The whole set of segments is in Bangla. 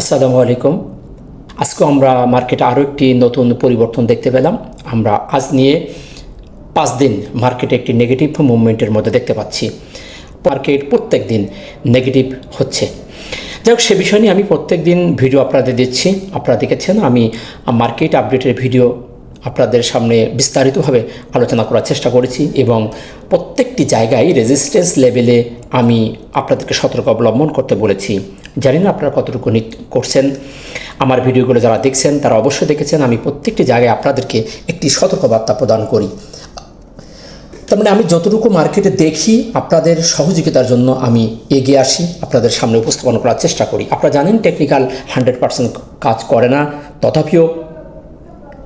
আসসালামু আলাইকুম। আজকে আমরা মার্কেটে আরও একটি নতুন পরিবর্তন দেখতে পেলাম। আমরা আজ নিয়ে পাঁচ দিন মার্কেটে একটি নেগেটিভ মুভমেন্টের মধ্যে দেখতে পাচ্ছি। মার্কেট প্রত্যেক দিন নেগেটিভ হচ্ছে। যাই হোক, সে বিষয় নিয়ে আমি প্রত্যেক দিন ভিডিও আপনাদের দিচ্ছি। আপনারা দেখেছেন, আমি মার্কেট আপডেটের ভিডিও আপনাদের সামনে বিস্তারিতভাবে আলোচনা করার চেষ্টা করেছি এবং প্রত্যেকটি জায়গায় রেজিস্ট্যান্স লেভেলে আমি আপনাদেরকে সতর্ক অবলম্বন করতে বলেছি। জানি না আপনারা কতটুকু করছেন। আমার ভিডিওগুলো যারা দেখছেন, তারা অবশ্যই দেখেছেন। আমি প্রত্যেকটি জায়গায় আপনাদেরকে একটি সতর্কবার্তা প্রদান করি। তার মানে আমি যতটুকু মার্কেটে দেখি, আপনাদের সহযোগিতার জন্য আমি এগিয়ে আসি, আপনাদের সামনে উপস্থাপন করার চেষ্টা করি। আপনারা জানেন টেকনিক্যাল হান্ড্রেড পার্সেন্ট কাজ করে না। তথাপিও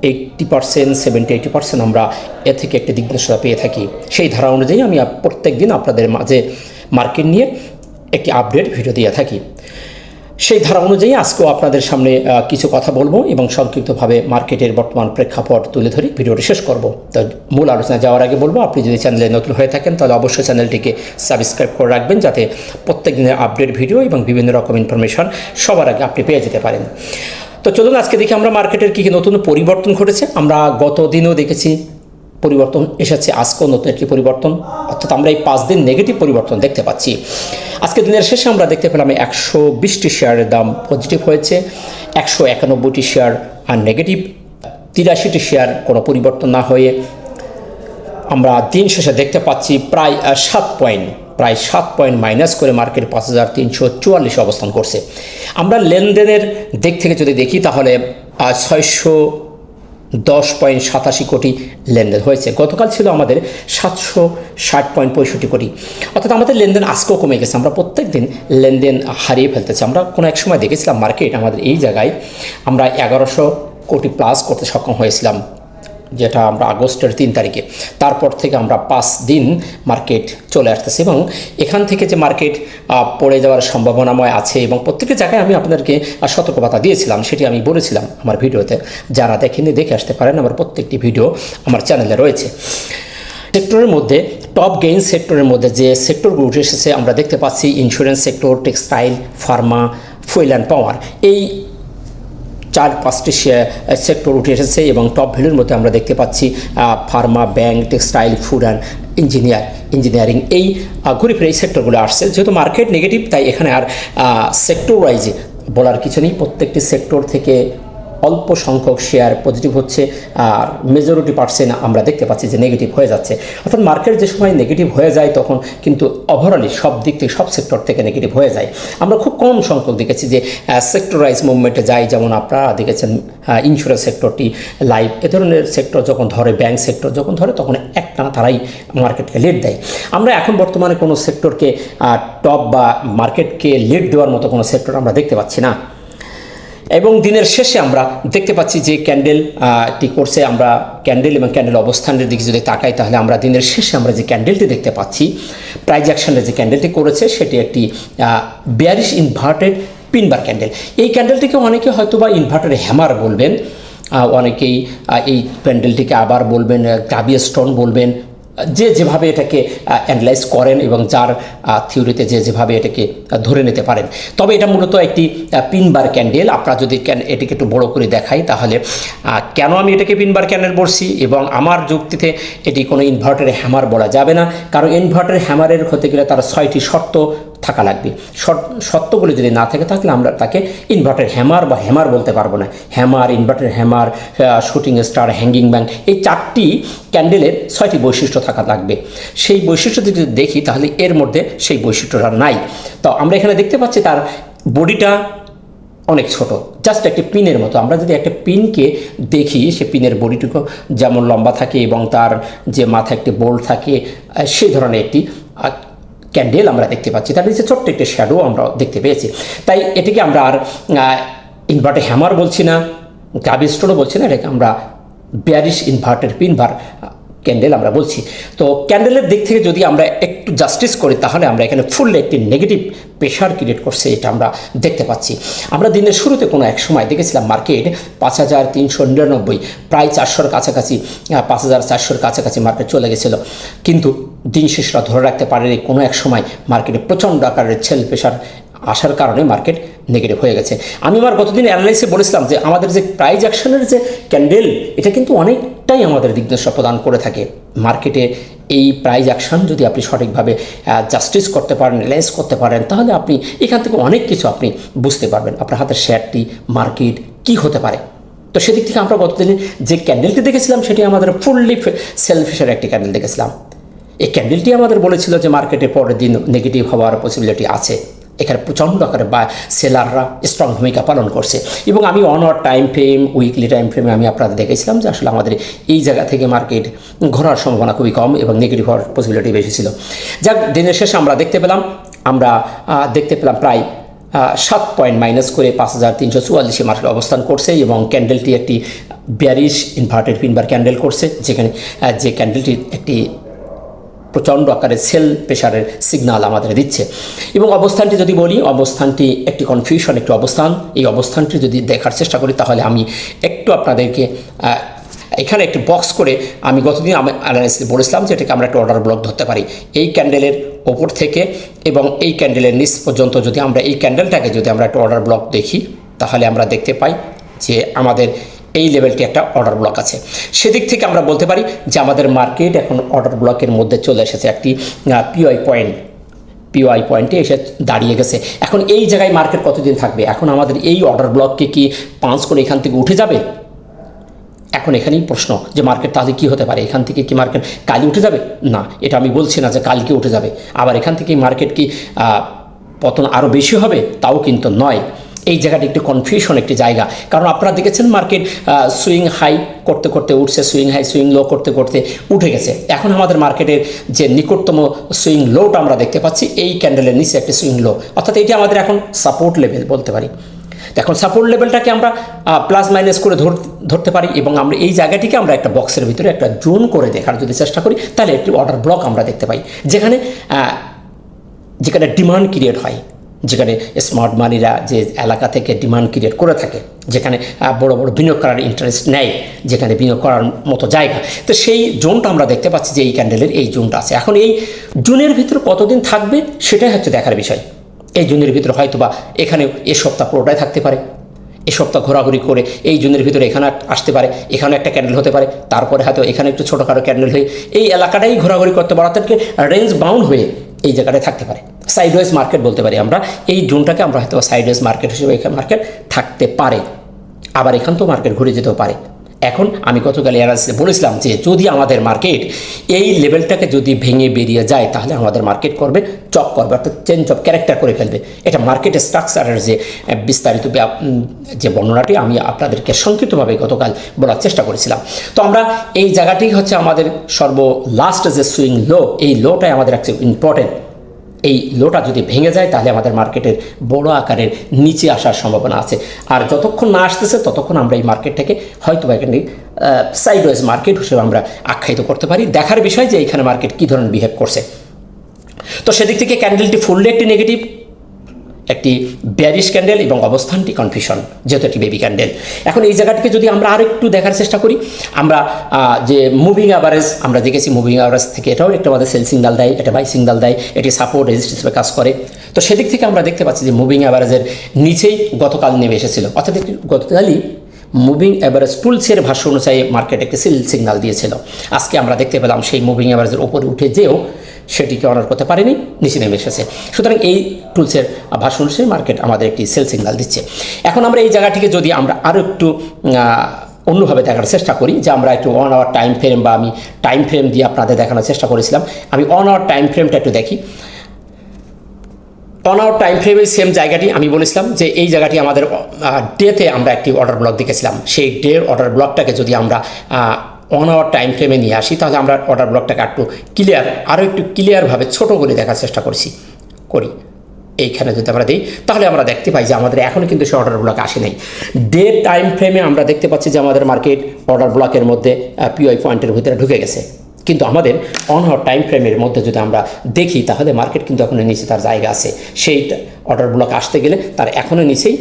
eighty percent seventy eighty percent আমরা এ থেকে একটি দিগ্দর্শতা পেয়ে থাকি। সেই ধারা অনুযায়ী আমি প্রত্যেক দিন আপনাদের মাঝে মার্কেট নিয়ে একটি আপডেট ভিডিও দিয়ে থাকি। সেই ধারা অনুযায়ী আজকেও আপনাদের সামনে কিছু কথা বলব এবং সংক্ষিপ্তভাবে মার্কেটের বর্তমান প্রেক্ষাপট তুলে ধরে ভিডিওটি শেষ করব। তো মূল আলোচনা যাওয়ার আগে বলব, আপনি যদি চ্যানেলে নতুন হয়ে থাকেন, তাহলে অবশ্যই চ্যানেলটিকে সাবস্ক্রাইব করে রাখবেন যাতে প্রত্যেক দিনের আপডেট ভিডিও এবং বিভিন্ন রকম ইনফরমেশন সবার আগে আপনি পেয়ে যেতে পারেন। তো চলুন, আজকে দেখি আমরা মার্কেটের কী কী নতুন পরিবর্তন ঘটেছে। আমরা গত দিনও দেখেছি পরিবর্তন এসেছে, আজকেও নতুন একটি পরিবর্তন। অর্থাৎ আমরা এই পাঁচ দিন নেগেটিভ পরিবর্তন দেখতে পাচ্ছি। আজকে দিনের শেষে আমরা দেখতে পেলাম একশো বিশটি শেয়ারের দাম পজিটিভ হয়েছে, একশো একানব্বইটি শেয়ার আর নেগেটিভ তিরাশিটি শেয়ার কোনো পরিবর্তন না হয়ে আমরা দিন শেষে দেখতে পাচ্ছি প্রায় সাত পয়েন্ট প্রায় সাত পয়েন্ট মাইনাস করে মার্কেট পাঁচ হাজার তিনশো চুয়াল্লিশে অবস্থান করছে। আমরা লেনদেনের দিক থেকে যদি দেখি, তাহলে ছয়শো দশ পয়েন্ট সাতাশি কোটি লেনদেন হয়েছে। গতকাল ছিল আমাদের সাতশো ষাট পয়েন্ট পঁয়ষট্টি কোটি। অর্থাৎ আমাদের লেনদেন আজকেও কমে গেছে। আমরা প্রত্যেক দিন লেনদেন হারিয়ে ফেলতেছি আমরা কোনো এক সময় দেখেছিলাম মার্কেট আমাদের এই জায়গায় আমরা এগারোশো কোটি প্লাস করতে সক্ষম হয়েছিলাম। যেটা আমরা আগস্টের তিন তারিখে। তারপর থেকে আমরা পাঁচ দিন মার্কেট চলে আসতেছি এবং এখান থেকে যে মার্কেট পড়ে যাওয়ার সম্ভাবনাময় আছে এবং প্রত্যেকটি জায়গায় আমি আপনাদেরকে সতর্কবার্তা দিয়েছিলাম, সেটি আমি বলেছিলাম আমার ভিডিওতে। যারা দেখেনি দেখে আসতে পারেন, আমার প্রত্যেকটি ভিডিও আমার চ্যানেলে রয়েছে। সেক্টরের মধ্যে, টপ গেইন সেক্টরের মধ্যে যে সেক্টরগুলো উঠে এসেছে, আমরা দেখতে পাচ্ছি insurance sector, textile, pharma, fuel and power. এই চার, পাঁচটি সেক্টর উঠে এসেছে এবং টপ ভ্যালুর মধ্যে আমরা দেখতে পাচ্ছি pharma bank textile food and engineer engineering এই ঘুরে ফিরে এই সেক্টরগুলো আসছে। যেহেতু মার্কেট নেগেটিভ তাই এখানে আর সেক্টর ওয়াইজ বলার কিছু নেই। প্রত্যেকটি সেক্টর থেকে অল্প সংখ্যক শেয়ার পজিটিভ হচ্ছে আর মেজরিটি পার্সেন্ট আমরা দেখতে পাচ্ছি যে নেগেটিভ হয়ে যাচ্ছে। অর্থাৎ মার্কেট যে সময় নেগেটিভ হয়ে যায় তখন কিন্তু ওভারঅলি সব দিক থেকে, সব সেক্টর থেকে নেগেটিভ হয়ে যায়। আমরা খুব কম সংখ্যক দেখেছি যে সেক্টরাইজ মুভমেন্টে যায় যেমন আপনারা দেখেছেন ইন্স্যুরেন্স সেক্টরটি লাইফ এ ধরনের সেক্টর যখন ধরে ব্যাংক সেক্টর যখন ধরে, তখন একটা তারাই মার্কেটকে লিড দেয়। আমরা এখন বর্তমানে কোনো সেক্টরকে টপ বা মার্কেটকে লিড দেওয়ার মতো কোনো সেক্টর আমরা দেখতে পাচ্ছি না। এবং দিনের শেষে আমরা দেখতে পাচ্ছি যে ক্যান্ডেল টি করছে, আমরা ক্যান্ডেল এবং ক্যান্ডেল অবস্থানের দিকে যদি তাকাই, তাহলে আমরা দিনের শেষে আমরা যে ক্যান্ডেলটি দেখতে পাচ্ছি, প্রাইজ অ্যাকশনের যে ক্যান্ডেলটি করেছে, সেটি একটি বিয়ারিশ ইনভার্টেড পিনবার ক্যান্ডেল এই ক্যান্ডেলটিকে অনেকে হয়তো বা ইনভার্টার হ্যামার বলবেন অনেকেই এই প্যান্ডেলটিকে আবার বলবেন গাবিয়া স্টোন বলবেন যে যেভাবে এটাকে অ্যানালাইজ করেন এবং যার থিওরিতে যে যেভাবে এটাকে ধরে নিতে পারেন। তবে এটা মূলত একটি পিনবার ক্যান্ডেল আপনারা যদি এটাকে একটু বড় করে দেখাই তাহলে কেন আমি এটাকে পিনবার ক্যান্ডেল বলছি? এবং আমার যুক্তিতে এটি কোনো ইনভার্টারের হ্যামার বলা যাবে না। কারণ ইনভার্টার হ্যামারের হতে গেলে তার ছয়টি শর্ত থাকা লাগবে। শর্তগুলো যদি না থাকে তাহলে আমরা তাকে ইনভার্টার হ্যামার বা হ্যামার বলতে পারব না। Hammer inverter hammer shooting star hanging bank এই চারটি ক্যান্ডেলের ছয়টি বৈশিষ্ট্য থাকা লাগবে। সেই বৈশিষ্ট্য যদি দেখি তাহলে এর মধ্যে সেই বৈশিষ্ট্যটা নাই। তো আমরা এখানে দেখতে পাচ্ছি তার বডিটা অনেক ছোট। জাস্ট একটা পিনের মতো। আমরা যদি একটা পিনকে দেখি, সে পিনের বডিটুকু যেমন লম্বা থাকে এবং তার যে মাথায় একটি বোল্ট থাকে সেই ধরনের একটি ক্যান্ডেল আমরা দেখতে পাচ্ছি। তার নিচে ছোট্ট একটি শ্যাডো আমরা দেখতে পেয়েছি। তাই এটিকে আমরা আর ইনভার্টার হ্যামার বলছি না গাবিস্টোনও বলছি না, এটাকে আমরা ব্যারিশ ইনভার্টার পিনভার ক্যান্ডেল আমরা বলছি। তো ক্যান্ডেলের দিক থেকে যদি আমরা একটু জাস্টিস করি, তাহলে আমরা এখানে ফুল একটি নেগেটিভ প্রেশার ক্রিয়েট করছে, এটা আমরা দেখতে পাচ্ছি। আমরা দিনের শুরুতে কোনো এক সময় দেখেছিলাম মার্কেট পাঁচ হাজার তিনশো নিরানব্বই, প্রায় চারশোর কাছাকাছি পাঁচ হাজার চারশোর কাছাকাছি মার্কেট চলে গেছিল। কিন্তু দিন শেষরা ধরে রাখতে পারেনি। কোনো এক সময় মার্কেটে প্রচণ্ড আকারের ছেল প্রেশার আসার কারণে মার্কেট নেগেটিভ হয়ে গেছে। আমি আমার গতদিন অ্যানালাইসে বলেছিলাম যে আমাদের যে প্রাইজ অ্যাকশনের যে ক্যান্ডেল এটা কিন্তু অনেকটাই আমাদের দিগদর্শা প্রদান করে থাকে। মার্কেটে এই প্রাইজ অ্যাকশন যদি আপনি সঠিকভাবে জাস্টিস করতে পারেন লেন্স করতে পারেন, তাহলে আপনি এখান থেকে অনেক কিছু আপনি বুঝতে পারবেন। আপনার হাতের শেয়ারটি মার্কেট কি হতে পারে? তো সেদিক থেকে আমরা গতদিনে যে ক্যান্ডেলটি দেখেছিলাম, সেটি আমাদের ফুললি সেলফিশের একটি ক্যান্ডেল দেখেছিলাম। এই ক্যান্ডেলটি আমাদের বলেছিল যে মার্কেটে পরের দিন নেগেটিভ হওয়ার পসিবিলিটি আছে। এখানে প্রচণ্ড আকারে বা সেলাররা স্ট্রং ভূমিকা পালন করছে। এবং আমি অন আর টাইম ফ্রেম উইকলি টাইম ফ্রেমে আমি আপনাদের দেখেছিলাম যে আসলে আমাদের এই জায়গা থেকে মার্কেট ঘোরার সম্ভাবনা খুবই কম এবং নেগেটিভ হওয়ার পসিবিলিটি বেশি ছিল। যাক, দিনের শেষে আমরা দেখতে পেলাম, আমরা দেখতে পেলাম প্রায় সাত পয়েন্ট মাইনাস করে পাঁচ হাজার তিনশো চুয়াল্লিশে মার্কেট অবস্থান করছে এবং ক্যান্ডেলটি একটি ব্যারিশ ইনভার্টেড পিনবার ক্যান্ডেল করছে, যেখানে যে ক্যান্ডেলটি একটি প্রচণ্ড আকারে সেল প্রেশারের সিগনাল আমাদের দিচ্ছে। এবং অবস্থানটি যদি বলি, অবস্থানটি একটি কনফিউশন একটি অবস্থান। এই অবস্থানটি যদি দেখার চেষ্টা করি, তাহলে আমি একটু আপনাদেরকে এখানে একটি বক্স করে আমি গতদিন আমি অ্যানালাইসিস বলেছিলাম যে এটাকে আমরা একটা অর্ডার ব্লক ধরতে পারি। এই ক্যান্ডেলের ওপর থেকে এবং এই ক্যান্ডেলের নিচ পর্যন্ত যদি আমরা, এই ক্যান্ডেলটাকে যদি আমরা একটা অর্ডার ব্লক দেখি, তাহলে আমরা দেখতে পাই যে আমাদের এই লেভেলটি একটা অর্ডার ব্লক আছে। সেদিক থেকে আমরা বলতে পারি যে আমাদের মার্কেট এখন অর্ডার ব্লকের মধ্যে চলে এসেছে একটি পিওআই পয়েন্ট পিওআই পয়েন্টে এসে দাঁড়িয়ে গেছে। এখন এই জায়গায় মার্কেট কতদিন থাকবে? এখন আমাদের এই অর্ডার ব্লককে কি পাঁচ করে এখান থেকে উঠে যাবে? এখন এখানেই প্রশ্ন যে মার্কেট তাহলে কী হতে পারে? এখান থেকে কি মার্কেট কালই উঠে যাবে? না, এটা আমি বলছি না যে কালকে উঠে যাবে। আবার এখান থেকে মার্কেট কি পতন আরও বেশি হবে? তাও কিন্তু নয়। এই জায়গাটা একটু কনফিউশন একটি জায়গা। কারণ আপনারা দেখেছেন মার্কেট সুইং হাই করতে করতে উঠছে সুইং হাই সুইং লো করতে করতে উঠে গেছে। এখন আমাদের মার্কেটের যে নিকটতম সুইং লোটা আমরা দেখতে পাচ্ছি, এই ক্যান্ডেলের নিচে একটি সুইং লো অর্থাৎ এটি আমাদের এখন সাপোর্ট লেভেল বলতে পারি। এখন সাপোর্ট লেভেলটাকে আমরা প্লাস মাইনাস করে ধর, ধরতে পারি এবং আমরা এই জায়গাটিকে আমরা একটা বক্সের ভিতরে একটা জোন করে দেখার যদি চেষ্টা করি, তাহলে একটি অর্ডার ব্লক আমরা দেখতে পাই। যেখানে যেখানে ডিমান্ড ক্রিয়েট হয়। যেখানে স্মার্ট মানিরা যে এলাকা থেকে ডিমান্ড ক্রিয়েট করে থাকে, যেখানে বড় বড় বিনিয়োগ করার ইন্টারেস্ট নেয়, যেখানে বিনিয়োগ করার মতো জায়গা। তো সেই জোনটা আমরা দেখতে পাচ্ছি যে এই ক্যান্ডেলের এই জোনটা আছে। এখন এই জোনের ভিতরে কতদিন থাকবে সেটাই হচ্ছে দেখার বিষয়। এই জোনের ভিতরে হয়তো বা এখানে এ সপ্তাহ পুরোটাই থাকতে পারে। এ সপ্তাহ ঘোরাঘুরি করে এই জোনের ভিতরে এখানে আসতে পারে এখানে একটা ক্যান্ডেল হতে পারে, তারপরে হয়তো এখানে একটু ছোটোখাটো ক্যান্ডেল হয়ে এই এলাকাটাই ঘোরাঘুরি করতে পারে। অর্থাৎ রেঞ্জ বাউন্ড হয়ে এই জায়গাটায় থাকতে পারে। সাইডওয়েজ মার্কেট বলতে পারি আমরা। এই জোনটাকে আমরা হয়তো সাইডওয়েজ মার্কেট হিসেবে মার্কেট থাকতে পারে। আবার এখান তো মার্কেট ঘুরে যেতেও পারে। এখন আমি গতকাল এয়ারাসে বলেছিলাম যে যদি আমাদের মার্কেট এই লেভেলটাকে যদি ভেঙে বেরিয়ে যায়, তাহলে আমাদের মার্কেট করবে চক করবে অর্থাৎ চেঞ্জ অফ ক্যারেক্টার করে ফেলবে। এটা মার্কেটের স্ট্রাকচারের যে বিস্তারিত যে বর্ণনাটি আমি আপনাদেরকে সংক্ষিপ্তভাবে গতকাল বলার চেষ্টা করেছিলাম। তো আমরা এই জায়গাটি হচ্ছে আমাদের সর্ব লাস্ট যে সুইং লো এই লোটাই আমাদের একটা ইম্পর্টেন্ট এই লোটা যদি ভেঙে যায়, তাহলে আমাদের মার্কেটের বড় আকারের নিচে আসার সম্ভাবনা আছে। আর যতক্ষণ না আসতেছে, ততক্ষণ আমরা এই মার্কেটটাকে হয়তো এখানে সাইডওয়েজ মার্কেট হিসেবে আমরা আখ্যায়িত করতে পারি। দেখার বিষয় যে এখানে মার্কেট কী ধরনের বিহেভ করছে। তো সেদিক থেকে ক্যান্ডেলটি ফুললি একটি নেগেটিভ একটি ব্যারিশ ক্যান্ডেল এবং অবস্থানটি কনফিউশন যেহেতু একটি বেবি ক্যান্ডেল এখন এই জায়গাটিকে যদি আমরা আরেকটু দেখার চেষ্টা করি, আমরা যে মুভিং অ্যাভারেজ আমরা দেখেছি মুভিং অ্যাভারেজ থেকে এটাও একটা আমাদের সেল সিগনাল দেয়, এটা বাই সিগনাল দেয়, এটি সাপোর্ট রেজিস্ট হিসেবে কাজ করে। তো সেদিক থেকে আমরা দেখতে পাচ্ছি যে মুভিং অ্যাভারেজের নিচেই গতকাল নেমে এসেছিল। অর্থাৎ একটি গতকালই মুভিং অ্যাভারেজ টুলসের ভাষ্য অনুযায়ী মার্কেট একটি সেল সিগনাল দিয়েছিল। আজকে আমরা দেখতে পেলাম সেই মুভিং অ্যাভারেজের ওপরে উঠে যেও সেটিকে অনার করতে পারেনি, নিচে নেমে এসেছে। সুতরাং এই টুলসের ভাষণ অনুসারে মার্কেট আমাদের একটি সেল সিগনাল দিচ্ছে। এখন আমরা এই জায়গাটিকে যদি আমরা আরও একটু অন্যভাবে দেখার চেষ্টা করি, যে আমরা একটু ওয়ান আওয়ার টাইম ফ্রেম বা আমি টাইম ফ্রেম দিয়ে আপনাদের দেখানোর চেষ্টা করেছিলাম। আমি ওয়ান আওয়ার টাইম ফ্রেমটা একটু দেখি। অন আওয়ার টাইম ফ্রেমের সেম জায়গাটি আমি বলেছিলাম যে এই জায়গাটি আমাদের ডেতে আমরা একটি অর্ডার ব্লক দেখেছিলাম। সেই ডে অর্ডার ব্লকটাকে যদি আমরা অন আওয়ার টাইম ফ্রেমে নিয়ে আসি, তাহলে আমরা অর্ডার ব্লকটাকে একটু ক্লিয়ার আরও একটু ক্লিয়ারভাবে ছোটো করে দেখার চেষ্টা করছি। করি। এইখানে যদি আমরা দিই, তাহলে আমরা দেখতে পাই যে আমাদের এখনও কিন্তু সে অর্ডার ব্লক আসে নাই। ডে টাইম ফ্রেমে আমরা দেখতে পাচ্ছি যে আমাদের মার্কেট অর্ডার ব্লকের মধ্যে পিওআই পয়েন্টের ভিতরে ঢুকে গেছে। কিন্তু আমাদের অন হওয়ার টাইম ফ্রেমের মধ্যে যদি আমরা দেখি, তাহলে মার্কেট কিন্তু এখনও নিচে তার জায়গা আছে। সেই অর্ডার ব্লক আসতে গেলে তার এখনও নিচেই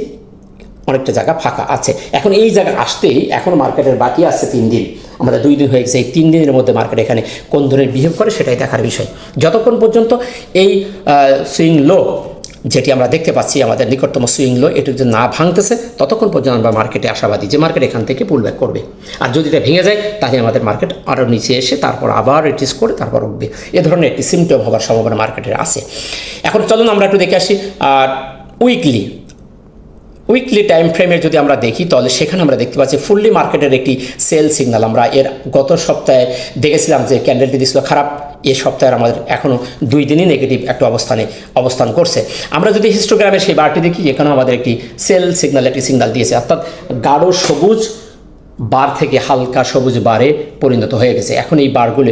অনেকটা জায়গা ফাঁকা আছে। এখন এই জায়গা আসতেই এখন মার্কেটের বাকি আছে তিন দিন। আমাদের দুই দিন হয়ে গেছে। এই তিন দিনের মধ্যে মার্কেট এখানে কোন ধরনের বিহেভ করে সেটাই দেখার বিষয়। যতক্ষণ পর্যন্ত এই সুইং লো যেটি আমরা দেখতে পাচ্ছি আমাদের নিকটতম সুইং লো এটি যদি না ভাঙতেছে, ততক্ষণ পর্যন্ত আমরা মার্কেটে আশাবাদী যে মার্কেট এখান থেকে পুলব্যাক করবে। আর যদি এটা ভেঙে যায়, তাহলে আমাদের মার্কেট আরও নিচে এসে তারপর আবার রিটিস করে তারপর উঠবে। এ ধরনের একটি সিমটম হওয়ার সম্ভাবনা মার্কেটের আছে। এখন চলুন আমরা একটু দেখে আসি আর উইকলি উইকলি টাইম ফ্রেমে যদি আমরা দেখি, তাহলে সেখানে আমরা দেখতে পাচ্ছি ফুললি মার্কেটের একটি সেল সিগনাল আমরা এর গত সপ্তাহে দেখেছিলাম যে ক্যান্ডেলটি দিছিল খারাপ। এ সপ্তাহের আমাদের এখনও দুই দিনই নেগেটিভ একটা অবস্থানে অবস্থান করছে। আমরা যদি হিস্টোগ্রামে সেই বারটি দেখি, এখানেও আমাদের একটি সেল সিগনাল একটি সিগনাল দিয়েছে। অর্থাৎ গাঢ় সবুজ বার থেকে হালকা সবুজ বারে পরিণত হয়ে গেছে। এখন এই বারগুলি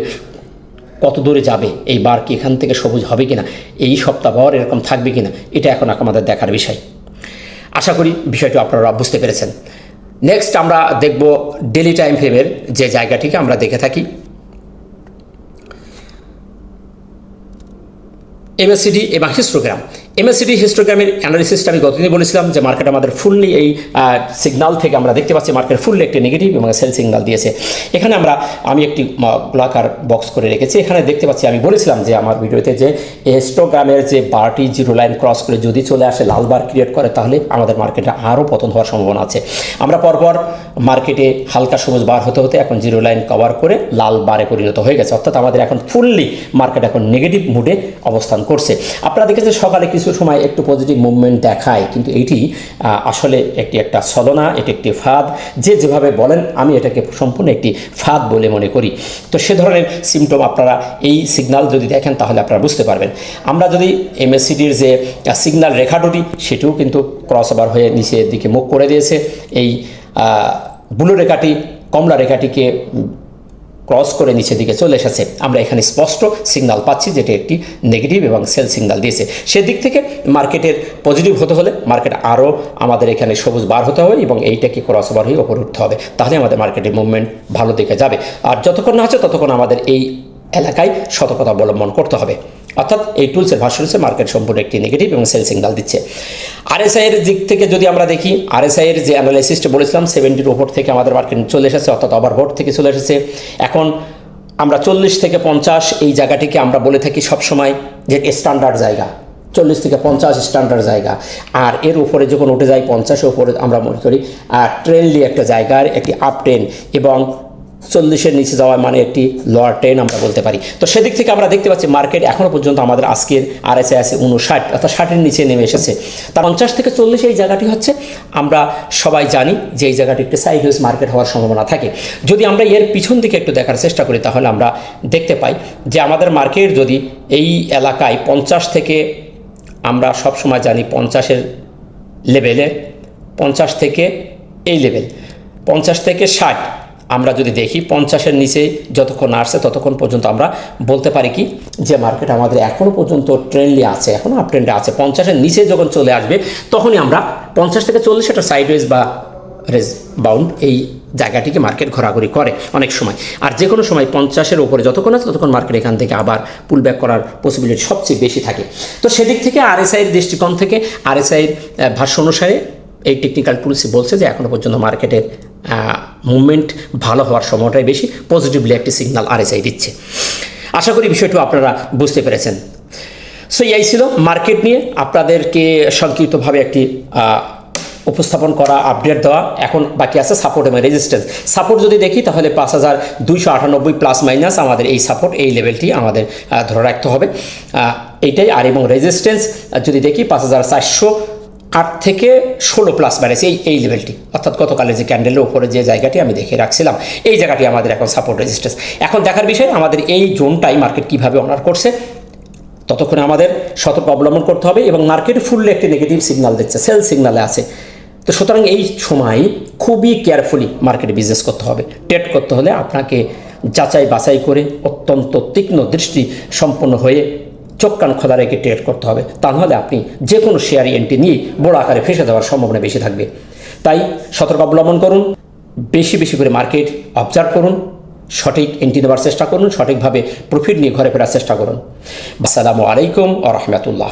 কত দূরে যাবে? এই বার কি এখান থেকে সবুজ হবে কিনা? এই সপ্তাহভর এরকম থাকবে কিনা? এটা এখন আমাদের দেখার বিষয়। আশা করি বিষয়টি আপনারা বুঝতে পেরেছেন। নেক্সট আমরা দেখব ডেলি টাইম ফ্রেমের যে জায়গাটিকে আমরা দেখে থাকি। এমএসসিডি এবং হিস্টোগ্রাম এমএসসিডি হিস্টোগ্রামের অ্যানালিসিসটা আমি গতদিন বলেছিলাম যে মার্কেট আমাদের ফুললি এই সিগনাল থেকে আমরা দেখতে পাচ্ছি মার্কেট ফুললি একটি নেগেটিভ এবং সেল সিগনাল দিয়েছে। এখানে আমরা, আমি একটি গোলাকার বক্স করে রেখেছি। এখানে দেখতে পাচ্ছি আমি বলেছিলাম যে আমার ভিডিওতে যে হিস্টোগ্রামের যে বারটি জিরো লাইন ক্রস করে যদি চলে আসে, লাল বার ক্রিয়েট করে, তাহলে আমাদের মার্কেটে আরও পতন হওয়ার সম্ভাবনা আছে। আমরা পরপর মার্কেটে হালকা সবুজ বার হতে হতে এখন জিরো লাইন কভার করে লাল বারে পরিণত হয়ে গেছে। অর্থাৎ আমাদের এখন ফুললি মার্কেট এখন নেগেটিভ মুডে অবস্থান করছে। আপনারা দেখেছেন সকালে কিছু সময় একটু পজিটিভ মুভমেন্ট দেখায়, কিন্তু এটি আসলে একটি একটা ছলনা, এটি একটি ফাঁদ। যে যেভাবে বলেন, আমি এটাকে সম্পূর্ণ একটি ফাঁদ বলে মনে করি। তো সে ধরনের সিমটম আপনারা এই সিগন্যাল যদি দেখেন, তাহলে আপনারা বুঝতে পারবেন। আমরা যদি এমএসসিডির যে সিগন্যাল রেখাটি সেটিও কিন্তু ক্রস ওভার হয়ে নিচের দিকে মুখ করে দিয়েছে। এই ব্লু রেখাটি, কমলা রেখাটিকে ক্রস করে নিচের দিকে চলে এসেছে। আমরা এখানে স্পষ্ট সিগনাল পাচ্ছি যেটি একটি নেগেটিভ এবং সেল সিগনাল দিয়েছে। সেদিক থেকে মার্কেটের পজিটিভ হতে হলে মার্কেট আরও আমাদের এখানে সবুজ বার হতে হবে এবং এইটাকে ক্রস ওভার হয়ে ওপরে উঠতে হবে। তাহলে আমাদের মার্কেটের মুভমেন্ট ভালো দিকে যাবে। আর যতক্ষণ না আছে ততক্ষণ আমাদের এই এলাকায় সতর্কতা অবলম্বন করতে হবে। অর্থাৎ এই টুলসের ভাষ্য হচ্ছে মার্কেট সম্পূর্ণ একটি নেগেটিভ এবং সেল সিগন্যাল দিচ্ছে। আরএসআই এর দিক থেকে যদি আমরা দেখি আরএসআই এর যে অ্যানালাইসিসটা বলেছিলাম সেভেন্টির ওপর থেকে আমাদের মার্কেট চলে এসেছে, অর্থাৎ ওভারবোর্ড থেকে চলে এসেছে। এখন আমরা চল্লিশ থেকে পঞ্চাশ এই জায়গাটিকে আমরা বলে থাকি সবসময় যে স্ট্যান্ডার্ড জায়গা। চল্লিশ থেকে পঞ্চাশ স্ট্যান্ডার্ড জায়গা। আর এর উপরে যখন উঠে যায়, পঞ্চাশের উপরে আমরা মনে করি ট্রেনলি একটা জায়গার একটি আপ ট্রেন এবং চল্লিশের নিচে যাওয়া মানে একটি লোয়ার ট্রেন আমরা বলতে পারি। তো সেদিক থেকে আমরা দেখতে পাচ্ছি মার্কেট এখনও পর্যন্ত আমাদের আজকের আর এসে আছে উনষাট অর্থাৎ ষাটের নিচে নেমে এসেছে। তার পঞ্চাশ থেকে চল্লিশ এই জায়গাটি হচ্ছে, আমরা সবাই জানি যে এই জায়গাটি একটি সাইডওয়েজ মার্কেট হওয়ার সম্ভাবনা থাকে। যদি আমরা এর পিছন দিকে একটু দেখার চেষ্টা করি, তাহলে আমরা দেখতে পাই যে আমাদের মার্কেট যদি এই এলাকায় পঞ্চাশ থেকে, আমরা সব সময় জানি পঞ্চাশের লেভেলে পঞ্চাশ থেকে এই লেভেল পঞ্চাশ থেকে ষাট আমরা যদি দেখি পঞ্চাশের নিচে যতক্ষণ আসছে ততক্ষণ পর্যন্ত আমরা বলতে পারি কি যে মার্কেট আমাদের এখনও পর্যন্ত ট্রেন্ডলি আছে এখনও আপ ট্রেন্ডে আছে। পঞ্চাশের নিচে যখন চলে আসবে, তখনই আমরা পঞ্চাশ থেকে চল্লিশ একটা সাইডওয়েজ বা রেজ বাউন্ড এই জায়গাটিকে মার্কেট ঘোরাঘুরি করে অনেক সময়। আর যে কোনো সময় পঞ্চাশের ওপরে যতক্ষণ আছে ততক্ষণ মার্কেট এখান থেকে আবার পুল ব্যাক করার পসিবিলিটি সবচেয়ে বেশি থাকে। তো সেদিক থেকে আরএসআইয়ের দৃষ্টিকোণ থেকে আরএসআইয়ের ভাষ্য অনুসারে এই টেকনিক্যাল টুলসই বলছে যে এখনও পর্যন্ত মার্কেটের মুভমেন্ট ভালো হওয়ার সময়টাই বেশি পজিটিভলি একটি সিগন্যাল আরএসআই দিচ্ছে। আশা করি বিষয়টি আপনারা বুঝতে পেরেছেন। সো এই ছিল মার্কেট নিয়ে। আপনাদেরকে সংক্ষিপ্তভাবে একটি উপস্থাপন করা আপডেট দেওয়া। এখন বাকি আছে সাপোর্ট এবং রেজিস্ট্যান্স সাপোর্ট যদি দেখি, তাহলে পাঁচ হাজার দুইশো আটানব্বই প্লাস মাইনাস আমাদের এই সাপোর্ট এই লেভেলটি আমাদের ধরে রাখতে হবে। এইটাই। আর এবং রেজিস্ট্যান্স যদি দেখি, পাঁচ হাজার চারশো আট থেকে ষোলো প্লাস বেড়েছে এই এই লেভেলটি অর্থাৎ গতকালের যে ক্যান্ডেলের উপরে যে জায়গাটি আমি দেখে রাখছিলাম, এই জায়গাটি আমাদের এখন সাপোর্ট রেজিস্ট্যান্স এখন দেখার বিষয়, আমাদের এই জোনটাই মার্কেট কীভাবে অনার করছে, ততক্ষণে আমাদের সতর্ক অবলম্বন করতে হবে এবং মার্কেট ফুললে একটি নেগেটিভ সিগনাল দিচ্ছে সেল সিগনালে আছে। তো সুতরাং এই সময় খুবই কেয়ারফুলি মার্কেটে বিজনেস করতে হবে। ট্রেড করতে হলে আপনাকে যাচাই বাছাই করে অত্যন্ত তীক্ষ্ণ দৃষ্টি সম্পন্ন হয়ে চোখ কান খোলা রেখে ট্রেড করতে হবে। তা নাহলে আপনি যে কোনো শেয়ারি এন্ট্রি নিয়ে বড় আকারে ফেসে যাওয়ার সম্ভাবনা বেশি থাকবে। তাই সতর্ক অবলম্বন করুন, বেশি বেশি করে মার্কেট অবজার্ভ করুন, সঠিক এন্ট্রি নেওয়ার চেষ্টা করুন, সঠিকভাবে প্রফিট নিয়ে ঘরে ফেরার চেষ্টা করুন। আসসালামু আলাইকুম ও রহমতুল্লাহ।